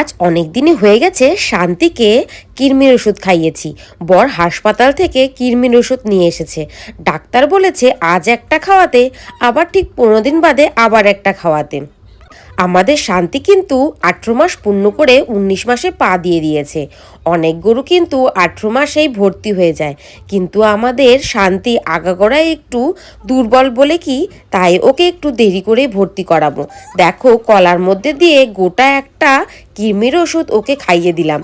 আজ অনেক দিনই হয়ে গেছে শান্তিকে কিরমির ওষুধ খাইয়েছি। বর হাসপাতাল থেকে কিরমির ওষুধ নিয়ে এসেছে। ডাক্তার বলেছে, আজ একটা খাওয়াতে, আবার ঠিক পনেরো দিন বাদে আবার একটা খাওয়াতে। আমাদের শান্তি কিন্তু আঠেরো মাস পূর্ণ করে উনিশ মাসে পা দিয়ে দিয়েছে। অনেক গরু কিন্তু আঠেরো মাসেই ভর্তি হয়ে যায়। কিন্তু আমাদের শান্তি আগাগোড়ায় একটু দুর্বল বলে কি? তাই ওকে একটু দেরি করে ভর্তি করাবো। দেখো, কলার মধ্যে দিয়ে গোটা একটা কৃমির ওষুধ ওকে খাইয়ে দিলাম।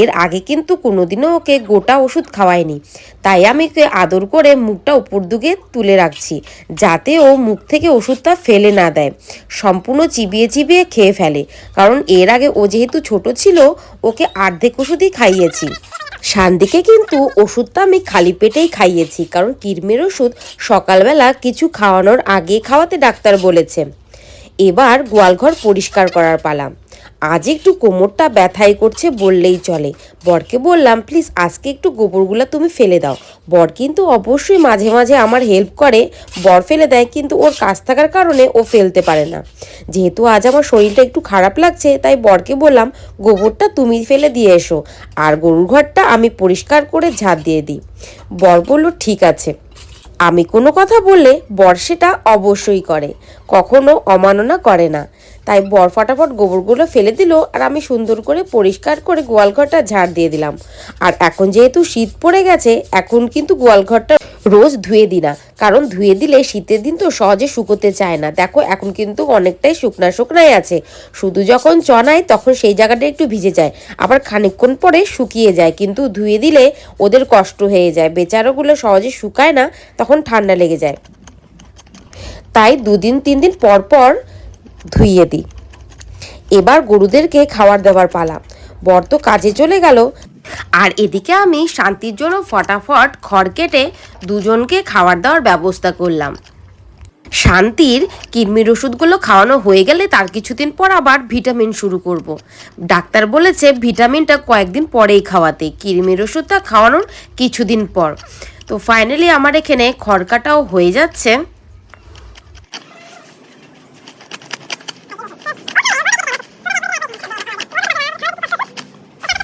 এর আগে কিন্তু কোনোদিনও ওকে গোটা ওষুধ খাওয়ায়নি। তাই আমি ওকে আদর করে মুখটা উপর দিকে তুলে রাখছি, যাতে ও মুখ থেকে ওষুধটা ফেলে না দেয়। সম্পূর্ণ চিবিয়ে চিবিয়ে খেয়ে ফেলে, কারণ এর আগে ও যেহেতু ছোট ছিল, ওকে অর্ধেক ওষুধই খাইয়েছি। শান্তিকে কিন্তু ওষুধটা আমি খালি পেটেই খাইয়েছি, কারণ কিরমির ওষুধ সকালবেলা কিছু খাওয়ানোর আগে খাওয়াতে ডাক্তার বলেছে। এবার গোয়ালঘর পরিষ্কার করার পালা। আজ একটু কোমরটা ব্যথাই করছে বললেই চলে। বরকে বললাম, প্লিজ আজকে একটু গোবরগুলো তুমি ফেলে দাও। বর কিন্তু অবশ্যই মাঝে মাঝে আমার হেল্প করে। বর ফেলে দেয় কিন্তু ওর কাজ থাকার কারণে ও ফেলতে পারে না। যেহেতু আজ আমার শরীরটা একটু খারাপ লাগছে, তাই বরকে বললাম, গোবরটা তুমি ফেলে দিয়ে এসো। আর গরুর ঘরটা আমি পরিষ্কার করে ঝাঁট দিয়ে দিই। বর বলল, ঠিক আছে। আমি কোনো কথা বললে বর সেটা অবশ্যই করে। কখনো অমাননা করে না। তাই বর ফটাফট গোবরগুলো ফেলে দিল আর আমি সুন্দর করে পরিষ্কার করে গোয়ালঘরটা ঝাড় দিয়ে দিলাম। আর এখন যেহেতু শীত পড়ে গেছে, এখন কিন্তু গোয়ালঘরটা রোজ ধুয়ে দিই না। কারণ ধুয়ে দিলে শীতের দিন তো সহজে শুকোতে চায় না। দেখো, এখন কিন্তু অনেকটাই শুকনা শুকনাই আছে। শুধু যখন চনায় তখন সেই জায়গাটা একটু ভিজে যায়। আবার খানিকক্ষণ পরে শুকিয়ে যায়। কিন্তু ধুয়ে দিলে ওদের কষ্ট হয়ে যায়। বেচারাগুলো সহজে শুকায় না, তখন ঠান্ডা লেগে যায়। তাই দুদিন তিন দিন পর পর ধুইয়ে দিই। এবার গরুদেরকে খাবার দেওয়ার পালা। বর তো কাজে চলে গেল। আর এদিকে আমি শান্তির জন্য ফটাফট খড় কেটে দুজনকে খাবার দেওয়ার ব্যবস্থা করলাম। শান্তির কিডনির ওষুধগুলো খাওয়ানো হয়ে গেলে তার কিছুদিন পর আবার ভিটামিন শুরু করব। ডাক্তার বলেছে ভিটামিনটা কয়েকদিন পরেই খাওয়াতে, কিডনির ওষুধটা খাওয়ানোর কিছুদিন পর। তো ফাইনালি আমার এখানে খড়কাটাও হয়ে যাচ্ছে।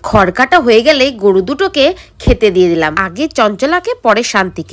খড়কাটা হয়ে গেলে গরু দুটোকে খেতে দিয়ে দিলাম। আগে চঞ্চলাকে পরে শান্তিকে।